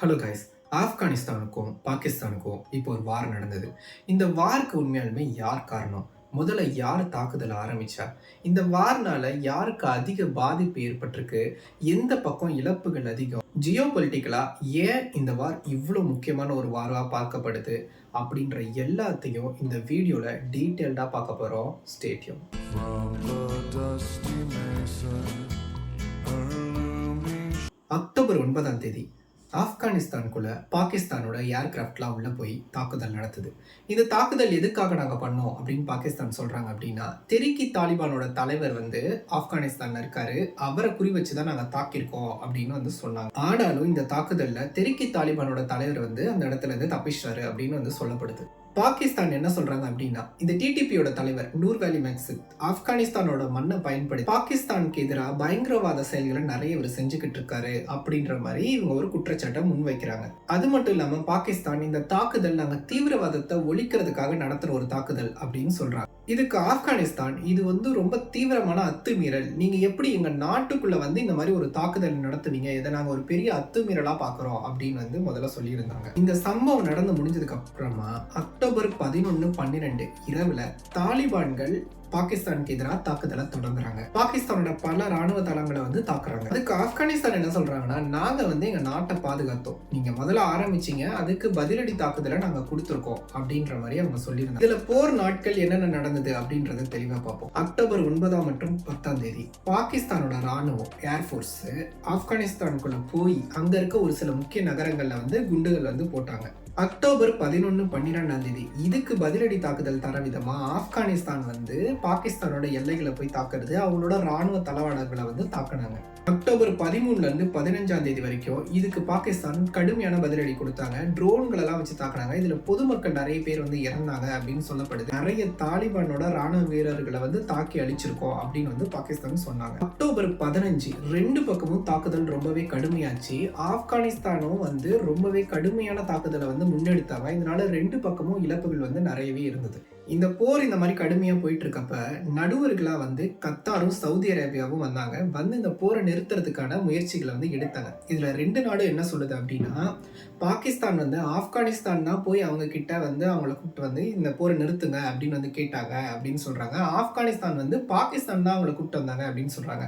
Hello guys ஆப்கானிஸ்தானுக்கும் பாகிஸ்தானுக்கும் இப்போ ஒரு வார் நடந்தது. இந்த வாருக்கு உண்மையாலுமே யார் காரணம்? முதல்ல யார் தாக்குதல் ஆரம்பிச்சா? இந்த வார்னால யாருக்கு அதிக பாதிப்பு ஏற்பட்டிருக்கு? எந்த பக்கம் இழப்புகள் அதிகம்? ஜியோ பொலிட்டிக்கலா ஏன் இந்த வார் இவ்வளோ முக்கியமான ஒரு வாராக பார்க்கப்படுது? அப்படின்ற எல்லாத்தையும் இந்த வீடியோவில் டீட்டெயில்டாக பார்க்க போகிறோம் ஸ்டேடியம் அக்டோபர் ஒன்பதாம் தேதி ஆப்கானிஸ்தானுக்குள்ள பாகிஸ்தானோட ஏர்கிராஃப்ட்லாம் உள்ள போய் தாக்குதல் நடத்துது. இந்த தாக்குதல் எதுக்காக நாங்கள் பண்ணோம் அப்படின்னு பாகிஸ்தான் சொல்றாங்க அப்படின்னா தெரிக்கி தாலிபானோட தலைவர் வந்து ஆப்கானிஸ்தான்ல இருக்காரு. அவரை குறி வச்சு தான் நாங்கள் தாக்கியிருக்கோம் அப்படின்னு வந்து சொன்னாங்க. ஆனாலும் இந்த தாக்குதலில் தெரிக்கி தாலிபானோட தலைவர் வந்து அந்த இடத்துல இருந்து தப்பிச்சாரு அப்படின்னு வந்து சொல்லப்படுது. பாகிஸ்தான் என்ன சொல்றாங்க அப்படின்னா இந்த டிடிபியோட தலைவர் நூர் வேலி மேக்சித் ஆப்கானிஸ்தானோட மண்ணை பயன்படுத்தி பாகிஸ்தானுக்கு எதிராக பயங்கரவாத செயல்களை நிறைய இவர் செஞ்சுக்கிட்டு இருக்காரு அப்படின்ற மாதிரி இவங்க ஒரு குற்றச்சாட்டை முன்வைக்கிறாங்க. அது மட்டும் இல்லாம பாகிஸ்தான் இந்த தாக்குதல் நாங்க தீவிரவாதத்தை ஒழிக்கிறதுக்காக நடத்துற ஒரு தாக்குதல் அப்படின்னு சொல்றாங்க. இதுக்கு ஆப்கானிஸ்தான் இது வந்து ரொம்ப தீவிரமான அத்துமீறல். நீங்கள் எப்படி எங்கள் நாட்டுக்குள்ளே வந்து இந்த மாதிரி ஒரு தாக்குதல் நடத்துவீங்க இதை நாங்கள் ஒரு பெரிய அத்துமீறலாக பார்க்குறோம் அப்படின்னு வந்து முதல்ல சொல்லியிருந்தாங்க. இந்த சம்பவம் நடந்து முடிஞ்சதுக்கு அப்புறமா அக்டோபர் பதினொன்று பன்னிரெண்டு இரவில் தாலிபான்கள் பாகிஸ்தானுக்கு எதிராக தாக்குதலை தொடங்குறாங்க. பாகிஸ்தானோட பல ராணுவ தளங்களை வந்து தாக்குறாங்க. அதுக்கு ஆப்கானிஸ்தான் என்ன சொல்றாங்கன்னா நாங்க வந்து எங்க நாட்டை பாதுகாத்தோம். நீங்க முதல்ல ஆரம்பிச்சீங்க அதுக்கு பதிலடி தாக்குதலை நாங்க கொடுத்துருக்கோம் அப்படின்ற மாதிரி அவங்க சொல்லியிருந்தாங்க. இதுல போர் நாட்கள் என்னென்ன நடந்தது அப்படின்றத தெளிவா பார்ப்போம். அக்டோபர் ஒன்பதாம் மற்றும் பத்தாம் தேதி பாகிஸ்தானோட ராணுவம் ஏர்ஃபோர்ஸ் ஆப்கானிஸ்தானுக்குள்ள போய் அங்க இருக்க ஒரு சில முக்கிய நகரங்கள்ல வந்து குண்டுகள் வந்து போட்டாங்க. அக்டோபர் பதினொன்று பன்னிரெண்டாம் தேதி. இதுக்கு பதிலடி தாக்குதல் தர விதமாக ஆப்கானிஸ்தான் வந்து பாகிஸ்தானோட எல்லைகளை போய் தாக்குறது அவங்களோட ராணுவ தளவாடங்களை வந்து தாக்குனாங்க. அக்டோபர் பதிமூணுலேருந்து பதினஞ்சாம் தேதி வரைக்கும் இதுக்கு பாகிஸ்தான் கடுமையான பதிலடி கொடுத்தாங்க. ட்ரோன்களெல்லாம் வச்சு தாக்குனாங்க. இதில் பொதுமக்கள் நிறைய பேர் வந்து இறந்தாங்க அப்படின்னு சொல்லப்படுது. நிறைய தாலிபானோட ராணுவ வீரர்களை வந்து தாக்கி அழிச்சிருக்கோம் அப்படின்னு வந்து பாகிஸ்தான் சொன்னாங்க. அக்டோபர் பதினஞ்சு ரெண்டு பக்கமும் தாக்குதல் ரொம்பவே கடுமையாச்சு. ஆப்கானிஸ்தானும் வந்து ரொம்பவே கடுமையான தாக்குதலை வந்து முன்னெடுத்தாங்க. இதனால ரெண்டு பக்கமும் இழப்புகள் வந்து நிறையவே இருந்தது. இந்த போர் இந்த மாதிரி கடுமையாக போயிட்டு இருக்கப்ப நடுவர்களாக வந்து கத்தாரும் சவுதி அரேபியாவும் வந்தாங்க. வந்து இந்த போரை நிறுத்துறதுக்கான முயற்சிகளை வந்து எடுத்தாங்க. இதில் ரெண்டு நாடும் என்ன சொல்லுது அப்படின்னா பாகிஸ்தான் வந்து ஆப்கானிஸ்தான் தான் போய் அவங்க கிட்ட வந்து அவங்கள கூப்பிட்டு வந்து இந்த போரை நிறுத்துங்க அப்படின்னு வந்து கேட்டாங்க அப்படின்னு சொல்றாங்க. ஆப்கானிஸ்தான் வந்து பாகிஸ்தான் தான் அவங்கள கூப்பிட்டு வந்தாங்க அப்படின்னு சொல்றாங்க.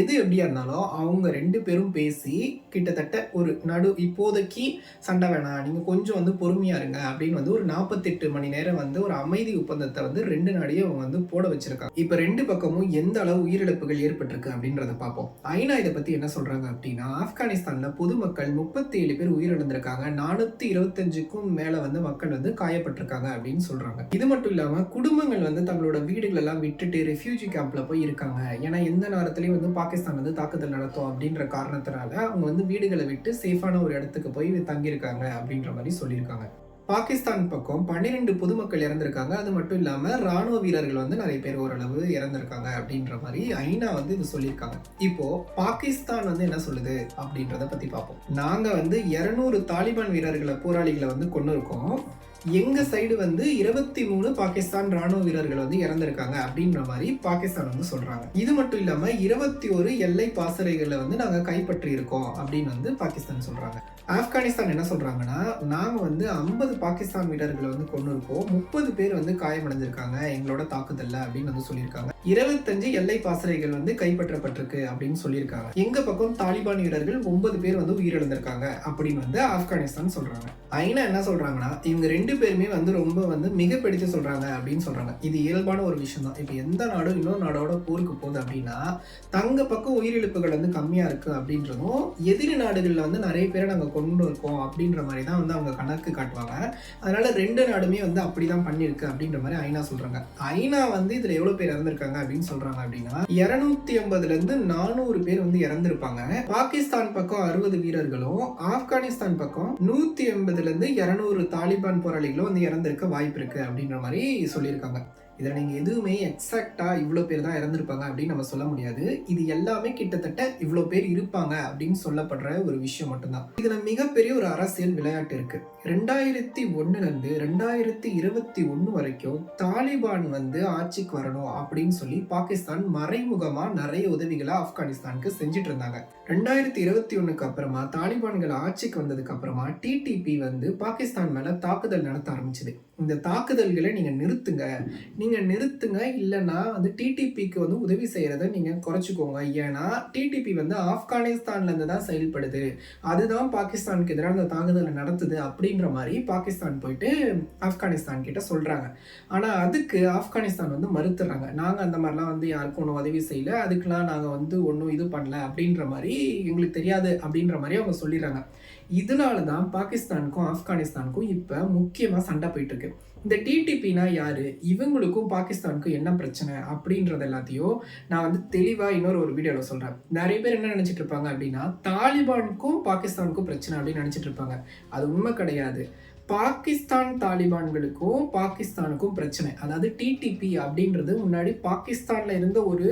எது எப்படியா இருந்தாலும் அவங்க ரெண்டு பேரும் பேசி கிட்டத்தட்ட ஒரு நடு இப்போதைக்கு சண்டை வேணாம் நீங்க கொஞ்சம் வந்து பொறுமையா இருங்க அப்படின்னு வந்து ஒரு நாற்பத்தெட்டு மணி நேரம் வந்து ஒரு அமைதி ஒப்பந்தத்தை வந்து ரெண்டு நாடையும் அவங்க வந்து போட வச்சிருக்காங்க. இப்ப ரெண்டு பக்கமும் எந்த அளவு உயிரிழப்புகள் ஏற்பட்டிருக்கு அப்படின்றத பார்ப்போம். ஐநா இதை பத்தி என்ன சொல்றாங்க அப்படின்னா ஆப்கானிஸ்தான்ல பொதுமக்கள் முப்பத்தி ஏழு பேர் உயிரிழந்திருக்காங்க. நானூத்தி இருபத்தஞ்சுக்கும் மேல வந்து மக்கள் வந்து காயப்பட்டிருக்காங்க அப்படின்னு சொல்றாங்க. இது மட்டும் இல்லாம குடும்பங்கள் வந்து தங்களோட வீடுகள் எல்லாம் விட்டுட்டு ரெஃப்யூஜி கேம்ப்ல போய் இருக்காங்க. ஏன்னா எந்த நேரத்திலயும் வந்து பாகிஸ்தான் வந்து தாக்குதல் நடத்தும் அப்படின்ற காரணத்தினால அவங்க வந்து வீடுகளை விட்டு சேஃபான ஒரு இடத்துக்கு போய் தங்கியிருக்காங்க அப்படின்ற மாதிரி சொல்லியிருக்காங்க. பாகிஸ்தான் பக்கம் பன்னிரெண்டு பொதுமக்கள் இறந்திருக்காங்க. அது மட்டும் இல்லாமல் ராணுவ வீரர்கள் வந்து நிறைய பேர் ஓரளவு இறந்திருக்காங்க அப்படின்ற மாதிரி ஐநா வந்து இது சொல்லியிருக்காங்க. இப்போ பாகிஸ்தான் வந்து என்ன சொல்லுது அப்படின்றத பத்தி பார்ப்போம். நாங்கள் வந்து இரநூறு தாலிபான் வீரர்களை போராளிகளை வந்து கொண்டு இருக்கோம் எங்க சைடு வந்து இருபத்தி மூணு பாகிஸ்தான் ராணுவ வீரர்கள் வந்து இறந்திருக்காங்க அப்படின்ற மாதிரி பாகிஸ்தான் வந்து சொல்றாங்க. இது மட்டும் இல்லாம இருபத்தி ஒரு எல்லை பாசறைகளை வந்து நாங்க கைப்பற்றி இருக்கோம் அப்படின்னு வந்து பாகிஸ்தான் சொல்றாங்க. ஆப்கானிஸ்தான் என்ன சொல்றாங்கன்னா நாங்க வந்து ஐம்பது பாகிஸ்தான் வீரர்களை வந்து கொண்டு இருக்கோம் முப்பது பேர் வந்து காயமடைஞ்சிருக்காங்க. எங்களோட தாக்குதல்ல அப்படின்னு வந்து சொல்லியிருக்காங்க. இருபத்தஞ்சு எல்லை பாசறைகள் வந்து கைப்பற்றப்பட்டிருக்கு அப்படின்னு சொல்லியிருக்காங்க. எங்க பக்கம் தாலிபான் வீரர்கள் ஒன்பது பேர் வந்து உயிரிழந்திருக்காங்க அப்படின்னு வந்து ஆப்கானிஸ்தான் சொல்றாங்க. ஐநா என்ன சொல்றாங்கன்னா இவங்க ரெண்டு பேருமே வந்து ரொம்ப வந்து மிக மிகப்படுத்தி சொல்றாங்க அப்படின்னு சொல்றாங்க. இது இயல்பான ஒரு விஷயம் தான் இப்போ எந்த நாடும் இன்னொரு நாடோட போருக்கு போகுது அப்படின்னா தங்க பக்கம் உயிரிழப்புகள் வந்து கம்மியா இருக்கு அப்படின்றதும் எதிரி நாடுகள்ல வந்து நிறைய பேரை நாங்க கொண்டு இருக்கோம் அப்படின்ற மாதிரி தான் வந்து அவங்க கணக்கு காட்டுவாங்க. அதனால ரெண்டு நாடுமே வந்து அப்படிதான் பண்ணியிருக்கு அப்படின்ற மாதிரி ஐநா சொல்றாங்க. ஐநா வந்து இதுல எவ்வளோ பேர் இறந்துருக்காங்க அப்படின்னு சொல்றாங்க அப்படின்னா இரநூத்தி ஐம்பதுலேருந்து நானூறு பேர் வந்து இறந்துருப்பாங்க. பாகிஸ்தான் பக்கம் அறுபது வீரர்களும் ஆப்கானிஸ்தான் பக்கம் நூத்தி எண்பதுல இருந்து இருநூறு தாலிபான் போராளிகளும் வந்து இறந்திருக்க வாய்ப்பு இருக்கு அப்படின்ற மாதிரி சொல்லியிருக்காங்க. இதில் நீங்கள் எதுவுமே எக்ஸாக்டாக இவ்வளோ பேர் தான் இறந்துருப்பாங்க அப்படின்னு நம்ம சொல்ல முடியாது. இது எல்லாமே கிட்டத்தட்ட இவ்வளோ பேர் இருப்பாங்க அப்படின்னு சொல்லப்படுற ஒரு விஷயம் மட்டும்தான். இதில் மிகப்பெரிய ஒரு அரசியல் விளையாட்டு இருக்கு. ரெண்டாயிரத்தி ஒன்றுலேருந்து ரெண்டாயிரத்தி இருபத்தி ஒன்று வரைக்கும் தாலிபான் வந்து ஆட்சிக்கு வரணும் அப்படின்னு சொல்லி பாகிஸ்தான் மறைமுகமாக நிறைய உதவிகளை ஆப்கானிஸ்தானுக்கு செஞ்சுட்டு இருந்தாங்க. ரெண்டாயிரத்தி இருபத்தி ஒன்றுக்கு அப்புறமா தாலிபான்கள் ஆட்சிக்கு வந்ததுக்கு அப்புறமா டிடிபி வந்து பாகிஸ்தான் மேலே தாக்குதல் நடத்த ஆரம்பிச்சது. இந்த தாக்குதல்களை நீங்கள் நிறுத்துங்க. நீங்கள் நிறுத்துங்க இல்லைன்னா வந்து டிடிபிக்கு வந்து உதவி செய்கிறத நீங்கள் குறைச்சிக்கோங்க. ஏன்னா டிடிபி வந்து ஆப்கானிஸ்தான்லேருந்து தான் செயல்படுது. அதுதான் பாகிஸ்தானுக்கு எதிராக அந்த தாக்குதலை நடத்துது அப்படி அப்படின்ற மாதிரி பாகிஸ்தான் போயிட்டு ஆப்கானிஸ்தான் கிட்ட சொல்கிறாங்க ஆனால் அதுக்கு ஆப்கானிஸ்தான் வந்து மறுத்துறாங்க. நாங்கள் அந்த மாதிரிலாம் வந்து யாருக்கும் ஒன்றும் உதவி செய்யல. அதுக்கெலாம் நாங்கள் வந்து ஒன்றும் இது பண்ணல அப்படின்ற மாதிரி எங்களுக்கு தெரியாது அப்படின்ற மாதிரி அவங்க சொல்லிடுறாங்க. இதனால தான் பாகிஸ்தானுக்கும் ஆப்கானிஸ்தானுக்கும் இப்போ முக்கியமாக சண்டை போயிட்டுருக்கு இந்த டிடிபினா யாரு? இவங்களுக்கும் பாகிஸ்தானுக்கும் என்ன பிரச்சனை? அப்படின்றது எல்லாத்தையும் நான் வந்து தெளிவாக இன்னொரு ஒரு வீடியோவில் சொல்கிறேன் நிறைய பேர் என்ன நினச்சிட்டு இருப்பாங்க அப்படின்னா தாலிபானுக்கும் பாகிஸ்தானுக்கும் பிரச்சனை அப்படின்னு நினச்சிட்டு இருப்பாங்க. அது உண்மை கிடையாது. பாகிஸ்தான் தாலிபான்களுக்கும் பாகிஸ்தானுக்கும் பிரச்சனை. அதாவது டிடிபி அப்படின்றது முன்னாடி பாகிஸ்தானில் இருந்த ஒரு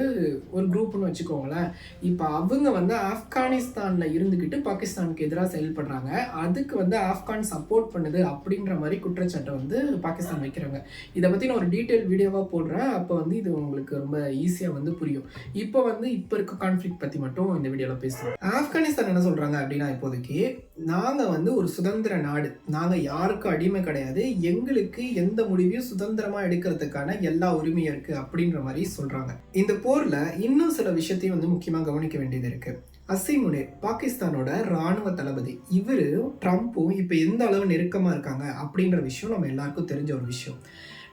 ஒரு குரூப்னு வச்சுக்கோங்களேன். இப்போ அவங்க வந்து ஆப்கானிஸ்தானில் இருந்துக்கிட்டு பாகிஸ்தானுக்கு எதிராக செயல்படுறாங்க. அதுக்கு வந்து ஆப்கான் சப்போர்ட் பண்ணுது அப்படின்ற மாதிரி குற்றச்சாட்டை வந்து பாகிஸ்தான் வைக்கிறாங்க. இதை பற்றி நான் ஒரு டீட்டெயில் வீடியோவாக போடுறேன். அப்போ வந்து இது உங்களுக்கு ரொம்ப ஈஸியாக வந்து புரியும். இப்போ வந்து இப்போ இருக்க கான்ஃப்ளிக் பற்றி மட்டும் இந்த வீடியோவில் பேசுகிறோம் ஆப்கானிஸ்தான் என்ன சொல்கிறாங்க அப்படின்னா இப்போதைக்கு நாங்கள் வந்து ஒரு சுதந்திர நாடு. நாங்கள் யாருக்கும் அடிமை கிடையாது. எங்களுக்கு எந்த முடிவையும் சுதந்திரமாக எடுக்கிறதுக்கான எல்லா உரிமையும் இருக்குது அப்படின்ற மாதிரி சொல்கிறாங்க இந்த போரில் இன்னும் சில விஷயத்தையும் வந்து முக்கியமாக கவனிக்க வேண்டியது இருக்குது அசிமுனே பாகிஸ்தானோட ராணுவ தளபதி. இவர் ட்ரம்ப்பும் இப்போ எந்த அளவு நெருக்கமாக இருக்காங்க அப்படின்ற விஷயம் நம்ம எல்லாருக்கும் தெரிஞ்ச ஒரு விஷயம்.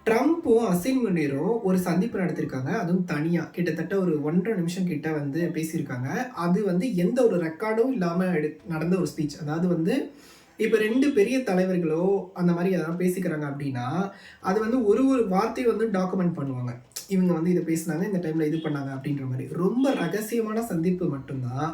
ட்ரம்ப்பும் அசின் முனீரும் ஒரு சந்திப்பு நடத்திருக்காங்க. அதுவும் தனியாக கிட்டத்தட்ட ஒரு ஒன்றரை நிமிஷம் கிட்ட வந்து பேசியிருக்காங்க. அது வந்து எந்த ஒரு ரெக்கார்டும் இல்லாமல் எடு நடந்த ஒரு ஸ்பீச் அதாவது வந்து இப்போ ரெண்டு பெரிய தலைவர்களோ அந்த மாதிரி எதாவது பேசிக்கிறாங்க அப்படின்னா அது வந்து ஒரு ஒரு வார்த்தையை வந்து டாக்குமெண்ட் பண்ணுவாங்க. இவங்க வந்து இதை பேசினாங்க இந்த டைமில் இது பண்ணாங்க அப்படின்ற மாதிரி. ரொம்ப ரகசியமான சந்திப்பு மட்டும்தான்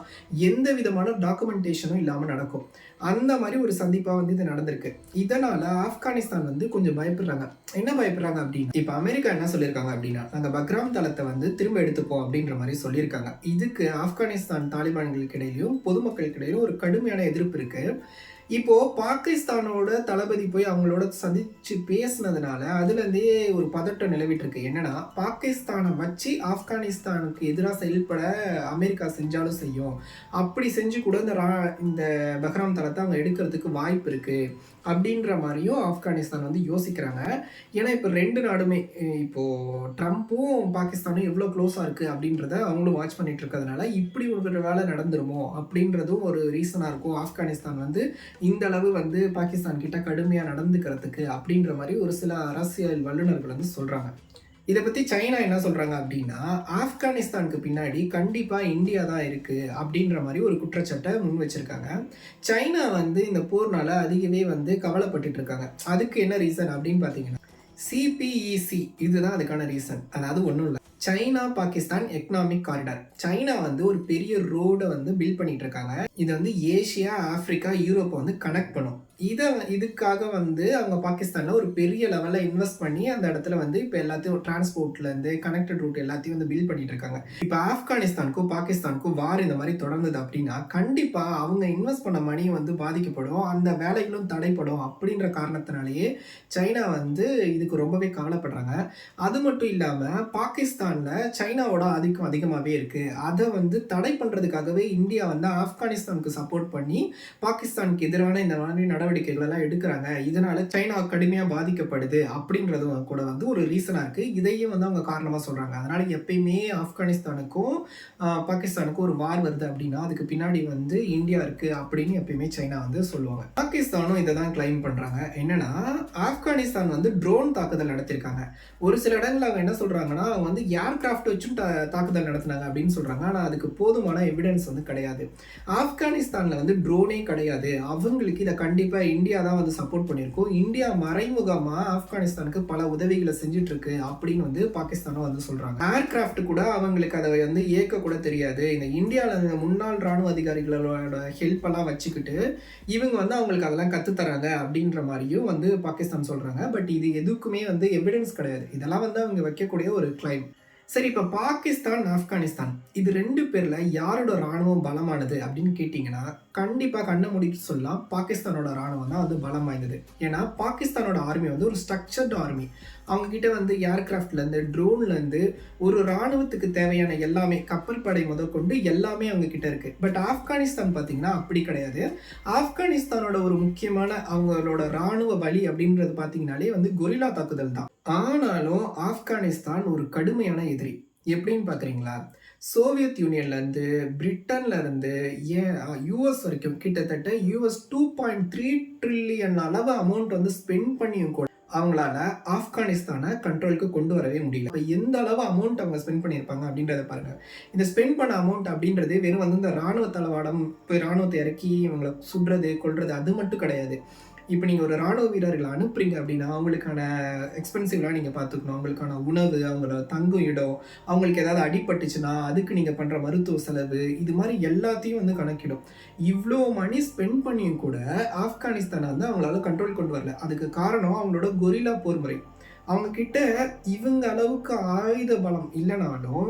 எந்த விதமான டாக்குமெண்டேஷனும் இல்லாமல் நடக்கும். அந்த மாதிரி ஒரு சந்திப்பாக வந்து இது நடந்திருக்கு. இதனால் ஆப்கானிஸ்தான் வந்து கொஞ்சம் பயப்படுறாங்க. என்ன பயப்படுறாங்க அப்படின்னா இப்போ அமெரிக்கா என்ன சொல்லியிருக்காங்க அப்படின்னா நாங்கள் பக்ராம் தளத்தை வந்து திரும்ப எடுத்துப்போம் அப்படின்ற மாதிரி சொல்லியிருக்காங்க இதுக்கு ஆப்கானிஸ்தான் தாலிபான்களுக்கு இடையிலையும் பொதுமக்களுக்கு இடையிலும் ஒரு கடுமையான எதிர்ப்பு இருக்குது இப்போ பாகிஸ்தானோட தளபதி போய் அவங்களோட சந்திச்சு பேசினதுனால அதுலேருந்தே ஒரு பதட்டம் நிலவிட்டு இருக்கு என்னன்னா பாகிஸ்தானை வச்சு ஆப்கானிஸ்தானுக்கு எதிராக செயல்பட அமெரிக்கா செஞ்சாலும் செய்யும். அப்படி செஞ்சு கூட இந்த ரா- இந்த பஹ்ராம் தளத்தை அவங்க எடுக்கிறதுக்கு வாய்ப்பு இருக்கு. அப்படின்ற மாதிரியும் ஆப்கானிஸ்தான் வந்து யோசிக்கிறாங்க. ஏன்னா இப்போ ரெண்டு நாடுமே இப்போது ட்ரம்ப்பும் பாகிஸ்தானும் எவ்வளோ க்ளோஸாக இருக்குது அப்படின்றத அவங்களும் வாட்ச் பண்ணிட்டு இருக்கிறதுனால இப்படி ஒரு வேலை நடந்துருமோ அப்படின்றதும் ஒரு ரீசனாக இருக்கும். ஆப்கானிஸ்தான் வந்து இந்த அளவு வந்து பாகிஸ்தான் கிட்ட கடுமையாக நடந்துக்கிறதுக்கு அப்படின்ற மாதிரி ஒரு சில அரசியல் வல்லுநர்கள் வந்து சொல்கிறாங்க இதை பற்றி சைனா என்ன சொல்கிறாங்க அப்படின்னா ஆப்கானிஸ்தானுக்கு பின்னாடி கண்டிப்பாக இந்தியா தான் இருக்குது அப்படின்ற மாதிரி ஒரு குற்றச்சாட்டை முன் வச்சுருக்காங்க. சைனா வந்து இந்த போர்னால் அதிகவே வந்து கவலைப்பட்டுட்டு இருக்காங்க. அதுக்கு என்ன ரீசன் அப்படின்னு பார்த்தீங்கன்னா சிபிஇசி இதுதான் அதுக்கான ரீசன் அதாவது ஒன்றும் இல்லை. China Pakistan economic corridor China வந்து ஒரு பெரிய ரோடை வந்து பில்ட் பண்ணிட்டு இருக்காங்க இது வந்து ஏஷியா ஆப்பிரிக்கா யூரோப்பை வந்து கனெக்ட் பண்ணும். இதை இதுக்காக வந்து அவங்க பாகிஸ்தானில் ஒரு பெரிய லெவலில் இன்வெஸ்ட் பண்ணி அந்த இடத்துல வந்து இப்போ எல்லாத்தையும் டிரான்ஸ்போர்ட்லேருந்து கனெக்டட் ரூட் எல்லாத்தையும் வந்து பில்ட் பண்ணிட்டு இருக்காங்க இப்போ ஆப்கானிஸ்தானுக்கும் பாகிஸ்தானுக்கும் வார் இந்த மாதிரி தொடர்ந்தது அப்படின்னா கண்டிப்பாக அவங்க இன்வெஸ்ட் பண்ண மணி வந்து பாதிக்கப்படும். அந்த வேலைகளும் தடைப்படும் அப்படின்ற காரணத்தினாலேயே சைனா வந்து இதுக்கு ரொம்பவே கவலைப்படுறாங்க. அது மட்டும் இல்லாமல் பாகிஸ்தான் பாகிஸ்தானில் சைனாவோட ஆதிக்கம் அதிகமாகவே இருக்குது அதை வந்து தடை பண்ணுறதுக்காகவே இந்தியா வந்து ஆப்கானிஸ்தானுக்கு சப்போர்ட் பண்ணி பாகிஸ்தானுக்கு எதிரான இந்த மாதிரி நடவடிக்கைகள் எல்லாம் எடுக்கிறாங்க. இதனால் சைனா கடுமையாக பாதிக்கப்படுது அப்படின்றதும் கூட வந்து ஒரு ரீசனாக இருக்குது இதையும் வந்து அவங்க காரணமாக சொல்கிறாங்க அதனால் எப்பயுமே ஆப்கானிஸ்தானுக்கும் பாகிஸ்தானுக்கும் ஒரு வார் வருது அப்படின்னா அதுக்கு பின்னாடி வந்து இந்தியா இருக்குது அப்படின்னு எப்பயுமே சைனா வந்து சொல்லுவாங்க. பாகிஸ்தானும் இதை தான் கிளைம் பண்ணுறாங்க என்னன்னா ஆப்கானிஸ்தான் வந்து ட்ரோன் தாக்குதல் நடத்திருக்காங்க. ஒரு சில இடங்களில் அவங்க என்ன சொல்கிறாங்கன்னா அவங்க வந்து ஏர்கிராஃப்ட் வச்சும் தா- தாக்குதல் நடத்தினாங்க அப்படின்னு சொல்கிறாங்க ஆனால் அதுக்கு போதுமான எவிடன்ஸ் வந்து கிடையாது. ஆப்கானிஸ்தானில் வந்து ட்ரோனே கிடையாது. அவங்களுக்கு இதை கண்டிப்பாக இந்தியா தான் வந்து சப்போர்ட் பண்ணியிருக்கோம். இந்தியா மறைமுகமாக ஆப்கானிஸ்தானுக்கு பல உதவிகளை செஞ்சிட்ருக்கு அப்படின்னு வந்து பாகிஸ்தானும் வந்து சொல்றாங்க. ஏர்கிராஃப்ட் கூட அவங்களுக்கு அதை வந்து இயக்க கூட தெரியாது. இந்த இந்தியாவில் இந்த முன்னாள் ராணுவ அதிகாரிகளோட ஹெல்ப்பெல்லாம் வச்சுக்கிட்டு இவங்க வந்து அவங்களுக்கு அதெல்லாம் கற்றுத் தராங்க அப்படின்ற மாதிரியும் வந்து பாகிஸ்தான் சொல்கிறாங்க பட் இது எதுக்குமே வந்து எவிடன்ஸ் கிடையாது. இதெல்லாம் வந்து அவங்க வைக்கக்கூடிய ஒரு கிளைம் சரி இப்போ பாகிஸ்தான் ஆப்கானிஸ்தான் இது ரெண்டு பேரில் யாரோட ராணுவம் பலமானது அப்படின்னு கேட்டிங்கன்னா கண்டிப்பாக கண்ணை முடிக்க சொல்லலாம் பாகிஸ்தானோட ராணுவம் தான் வந்து பலம் வாய்ந்தது. ஏன்னா பாகிஸ்தானோட ஆர்மி வந்து ஒரு ஸ்ட்ரக்சர்டு ஆர்மி அவங்கக்கிட்ட வந்து ஏர்கிராஃப்ட்லேருந்து ட்ரோன்லேருந்து ஒரு ராணுவத்துக்கு தேவையான எல்லாமே கப்பல் படை முதற்கொண்டு எல்லாமே அவங்கக்கிட்ட இருக்குது பட் ஆப்கானிஸ்தான் பார்த்திங்கன்னா அப்படி கிடையாது. ஆப்கானிஸ்தானோட ஒரு முக்கியமான அவங்களோட ராணுவ வழி அப்படின்றது பார்த்தீங்கன்னாலே வந்து கொரில்லா தாக்குதல் தான். ஆனாலும் ஆப்கானிஸ்தான் ஒரு கடுமையான எதிரி எப்படின்னு பார்க்குறீங்களா சோவியத் யூனியன்லேருந்து பிரிட்டன்லேருந்து ஏன் யூஎஸ் வரைக்கும் கிட்டத்தட்ட US two point three trillion அளவு அமௌண்ட் வந்து ஸ்பெண்ட் பண்ணியும் கூட அவங்களால ஆப்கானிஸ்தானை கண்ட்ரோலுக்கு கொண்டு வரவே முடியல. இப்போ எந்த அளவு அமௌண்ட் அவங்க ஸ்பெண்ட் பண்ணியிருப்பாங்க அப்படின்றத பாருங்க. இந்த ஸ்பெண்ட் பண்ண அமௌண்ட் அப்படின்றது வெறும் வந்து இந்த ராணுவ தளவாடம் போய் ராணுவத்தை இறக்கி இவங்களை சுடுறது கொல்றது அது மட்டும் கிடையாது. இப்போ நீங்கள் ஒரு ராணுவ வீரர்களை அனுப்புறீங்க அப்படின்னா அவங்களுக்கான எக்ஸ்பென்சிவ்லாம் நீங்கள் பார்த்துக்கணும். அவங்களுக்கான உணவு அவங்களோட தங்கும் இடம் அவங்களுக்கு ஏதாவது அடிபட்டுச்சுன்னா அதுக்கு நீங்கள் பண்ணுற மருத்துவ செலவு இது மாதிரி எல்லாத்தையும் வந்து கணக்கிடும். இவ்வளோ மணி ஸ்பெண்ட் பண்ணியும் கூட ஆப்கானிஸ்தானை வந்து அவங்களால கண்ட்ரோல் கொண்டு வரல. அதுக்கு காரணம் அவங்களோட கொரில்லா போர் முறை. அவங்க கிட்ட இவங்க அளவுக்கு ஆயுத பலம் இல்லைனாலும்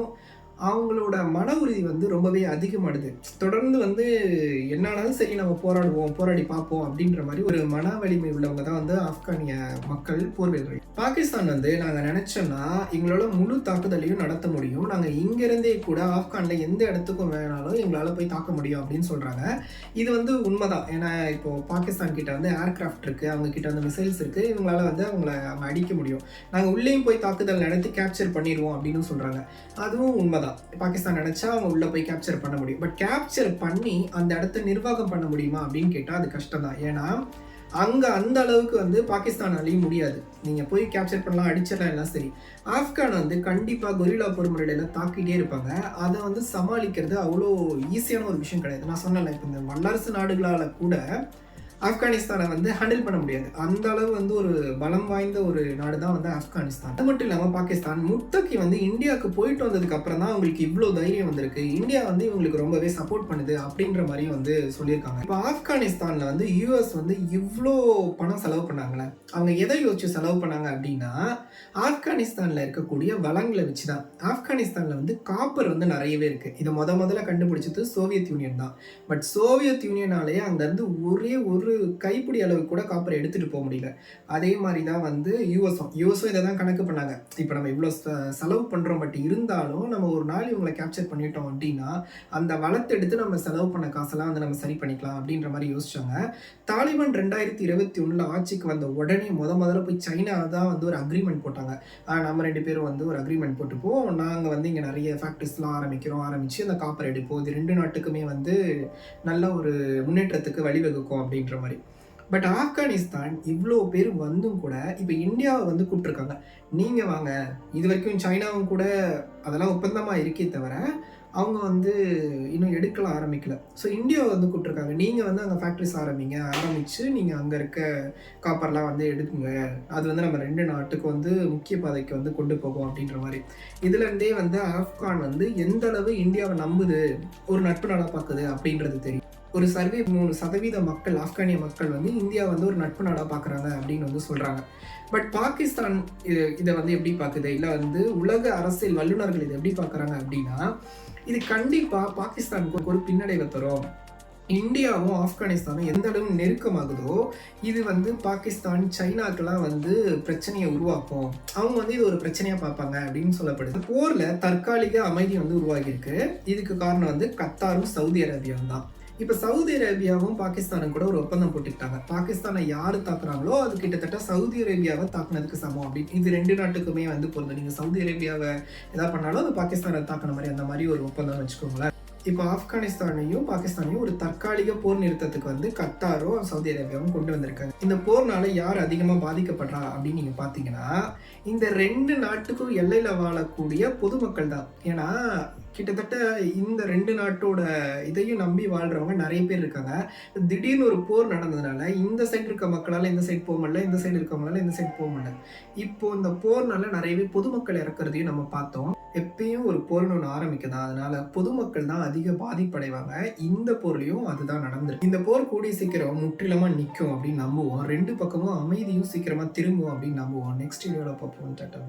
அவங்களோட மன உறுதி வந்து ரொம்பவே அதிகமாடுது. தொடர்ந்து வந்து என்னானாலும் சரி நம்ம போராடுவோம் போராடி பார்ப்போம் அப்படின்ற மாதிரி ஒரு மன வலிமை உள்ளவங்க தான் வந்து ஆப்கானிய மக்கள் போர் வீரர்கள் பாகிஸ்தான் வந்து நாங்கள் நினச்சோன்னா எங்களோட முழு தாக்குதலையும் நடத்த முடியும். நாங்கள் இங்கேருந்தே கூட ஆப்கானில் எந்த இடத்துக்கும் வேணாலும் எங்களால் போய் தாக்க முடியும் அப்படின்னு சொல்கிறாங்க இது வந்து உண்மைதான். ஏன்னா இப்போ பாகிஸ்தான் கிட்ட வந்து ஏர்கிராஃப்ட் இருக்குது அவங்க கிட்ட வந்து மிசைல்ஸ் இருக்குது இவங்களால வந்து அவங்கள அவங்க அடிக்க முடியும். நாங்கள் உள்ளேயும் போய் தாக்குதல் நடத்தி கேப்சர் பண்ணிடுவோம் அப்படின்னு சொல்கிறாங்க அதுவும் உண்மைதான். பாகிஸ்தான் நினச்சா அவங்க உள்ள போய் கேப்சர் பண்ண முடியும். பட் கேப்சர் பண்ணி அந்த இடத்த நிர்வாகம் பண்ண முடியுமா அப்படின்னு கேட்டால் அது கஷ்டம் தான் ஏன்னா அங்கே அந்த அளவுக்கு வந்து பாகிஸ்தானாலையும் முடியாது. நீங்கள் போய் கேப்சர் பண்ணலாம் அடிச்சிடலாம் எல்லாம் சரி. ஆப்கான் வந்து கண்டிப்பாக கொரிலா போர் முறையில் தாக்கிட்டே இருப்பாங்க. அதை வந்து சமாளிக்கிறது அவ்வளோ ஈஸியான ஒரு விஷயம் கிடையாது. நான் சொன்னல இப்போ இந்த வல்லரசு நாடுகளால் கூட ஆப்கானிஸ்தானை வந்து ஹேண்டில் பண்ண முடியாது. அந்த அளவு வந்து ஒரு பலம் வாய்ந்த ஒரு நாடு தான் வந்து ஆப்கானிஸ்தான். அது மட்டும் இல்லாமல் பாகிஸ்தான் முத்தக்கி வந்து இந்தியாவுக்கு போயிட்டு வந்ததுக்கு அப்புறம் தான் அவங்களுக்கு இவ்வளோ தைரியம் வந்திருக்கு. இந்தியா வந்து இவங்களுக்கு ரொம்பவே சப்போர்ட் பண்ணுது அப்படின்ற மாதிரியும் வந்து சொல்லியிருக்காங்க. இப்போ ஆப்கானிஸ்தானில் வந்து யூஎஸ் வந்து இவ்வளோ பணம் செலவு பண்ணாங்களே? அவங்க எதை யோசிச்சு செலவு பண்ணாங்க அப்படின்னா ஆப்கானிஸ்தானில் இருக்கக்கூடிய வளங்களை வச்சு தான் ஆப்கானிஸ்தானில் வந்து காப்பர் வந்து நிறையவே இருக்கு. இதை முத முதல்ல கண்டுபிடிச்சது சோவியத் யூனியன் தான். பட் சோவியத் யூனியனாலேயே அங்கேருந்து ஒரே ஒரு ஒரு கைப்பிடி அளவு கூட காப்பர் எடுத்துகிட்டு போக முடியல. அதே மாதிரி தான் வந்து யூஎஸும் யூஎஸும் இதை தான் கணக்கு பண்ணாங்க. இப்போ நம்ம இவ்வளோ செலவு பண்ணுறோம் பட் இருந்தாலும் நம்ம ஒரு நாள் இவங்களை கேப்சர் பண்ணிட்டோம் அப்படின்னா அந்த வளத்தை எடுத்து நம்ம செலவு பண்ண காசெல்லாம் வந்து நம்ம சரி பண்ணிக்கலாம் அப்படின்ற மாதிரி யோசிச்சாங்க. தாலிபான் ரெண்டாயிரத்தி இருபத்தி ஒன்றில் ஆட்சிக்கு வந்த உடனே முத முதல்ல போய் சைனா தான் வந்து ஒரு அக்ரிமெண்ட் போட்டாங்க. ஆஹ் நம்ம ரெண்டு பேரும் வந்து ஒரு அக்ரிமெண்ட் போட்டுப்போம். நாங்கள் வந்து இங்கே நிறைய ஃபேக்ட்ரிஸ்லாம் ஆரம்பிக்கிறோம். ஆரம்பித்து அந்த காப்பர் எடுப்போம். இது ரெண்டு நாட்டுக்குமே வந்து நல்ல ஒரு முன்னேற்றத்துக்கு வழிவகுக்கும் அப்படின்ற மாதிரி. பட் ஆப்கானிஸ்தான் இவ்வளோ பேர் வந்தும் கூட இப்போ இந்தியாவை வந்து கூப்பிட்ருக்காங்க நீங்கள் வாங்க இது வரைக்கும் சைனாவும் கூட அதெல்லாம் ஒப்பந்தமாக இருக்கே தவிர அவங்க வந்து இன்னும் எடுக்கல ஆரம்பிக்கல. ஸோ இந்தியாவை வந்து கூப்பிட்ருக்காங்க நீங்கள் வந்து அங்கே ஃபேக்ட்ரிஸ் ஆரம்பிங்க ஆரம்பித்து நீங்கள் அங்கே இருக்க காப்பர்லாம் வந்து எடுக்குங்க. அது வந்து நம்ம ரெண்டு நாட்டுக்கு வந்து முக்கிய பாதைக்கு வந்து கொண்டு போகும் அப்படின்ற மாதிரி. இதுலேருந்தே வந்து ஆப்கான் வந்து எந்த அளவு இந்தியாவை நம்புது ஒரு நட்பு நாடாக பார்க்குது அப்படின்றது தெரியும். ஒரு சர்வே மூணு சதவீத மக்கள் ஆப்கானிய மக்கள் வந்து இந்தியா வந்து ஒரு நட்பு நாடாக பார்க்குறாங்க அப்படின்னு வந்து சொல்கிறாங்க பட் பாகிஸ்தான் இது இதை வந்து எப்படி பார்க்குது இல்லை வந்து உலக அரசியல் வல்லுநர்கள் இதை எப்படி பார்க்குறாங்க அப்படின்னா இது கண்டிப்பாக பாகிஸ்தானுக்கு ஒரு பின்னடைவை தரும். இந்தியாவும் ஆப்கானிஸ்தானும் எந்த அளவு நெருக்கமாகுதோ இது வந்து பாகிஸ்தான் சைனாக்கெல்லாம் வந்து பிரச்சனையை உருவாக்கும். அவங்க வந்து இது ஒரு பிரச்சனையாக பார்ப்பாங்க அப்படின்னு சொல்லப்படுது. போரில் தற்காலிக அமைதி வந்து உருவாகியிருக்கு. இதுக்கு காரணம் வந்து கத்தாரும் சவுதி அரேபியாவும் தான் இப்போ சவுதி அரேபியாவும் பாகிஸ்தானும் கூட ஒரு ஒப்பந்தம் போட்டுக்கிட்டாங்க. பாகிஸ்தானை யார் தாக்குறாங்களோ அது கிட்டத்தட்ட சவுதி அரேபியாவை தாக்குனதுக்கு சமம். அப்படின்னு இது ரெண்டு நாட்டுக்குமே வந்து பொருந்தும். நீங்கள் சவுதி அரேபியாவை எதாவது பண்ணாலும் அது பாகிஸ்தானை தாக்குன மாதிரி அந்த மாதிரி ஒரு ஒப்பந்தம் வச்சுக்கோங்களேன். இப்போ ஆப்கானிஸ்தானையும் பாகிஸ்தானையும் ஒரு தற்காலிக போர் நிறுத்தத்துக்கு வந்து கத்தாரும் சவுதி அரேபியாவும் கொண்டு வந்திருக்காங்க. இந்த போர்னால யார் அதிகமாக பாதிக்கப்படுறா அப்படின்னு நீங்கள் பார்த்தீங்கன்னா இந்த ரெண்டு நாட்டுக்கும் எல்லையில் வாழக்கூடிய பொதுமக்கள் தான். ஏன்னா கிட்டத்தட்ட இந்த ரெண்டு நாட்டோட இதையும் நம்பி வாழ்றவங்க நிறைய பேர் இருக்காங்க. திடீர்னு ஒரு போர் நடந்ததுனால இந்த சைடு இருக்க மக்களால் இந்த சைடு போக முடியல இந்த சைடு இருக்கவங்களால இந்த சைடு போக முடியல. இப்போ இந்த போர்னால நிறையவே பொதுமக்கள் இறக்குறதையும் நம்ம பார்த்தோம். எப்பயும் ஒரு போர்னு ஒன்று ஆரம்பிக்குதா அதனால பொதுமக்கள் தான் அதிக பாதிப்படைவாங்க. இந்த போர்லையும் அதுதான் நடந்திருக்கு. இந்த போர் கூடிய சீக்கிரம் முற்றிலுமா நிற்கும் அப்படின்னு நம்புவோம். ரெண்டு பக்கமும் அமைதியும் சீக்கிரமா திரும்பும் அப்படின்னு நம்புவோம். நெக்ஸ்ட் வீடியோவில் பார்ப்போம். டாட்டா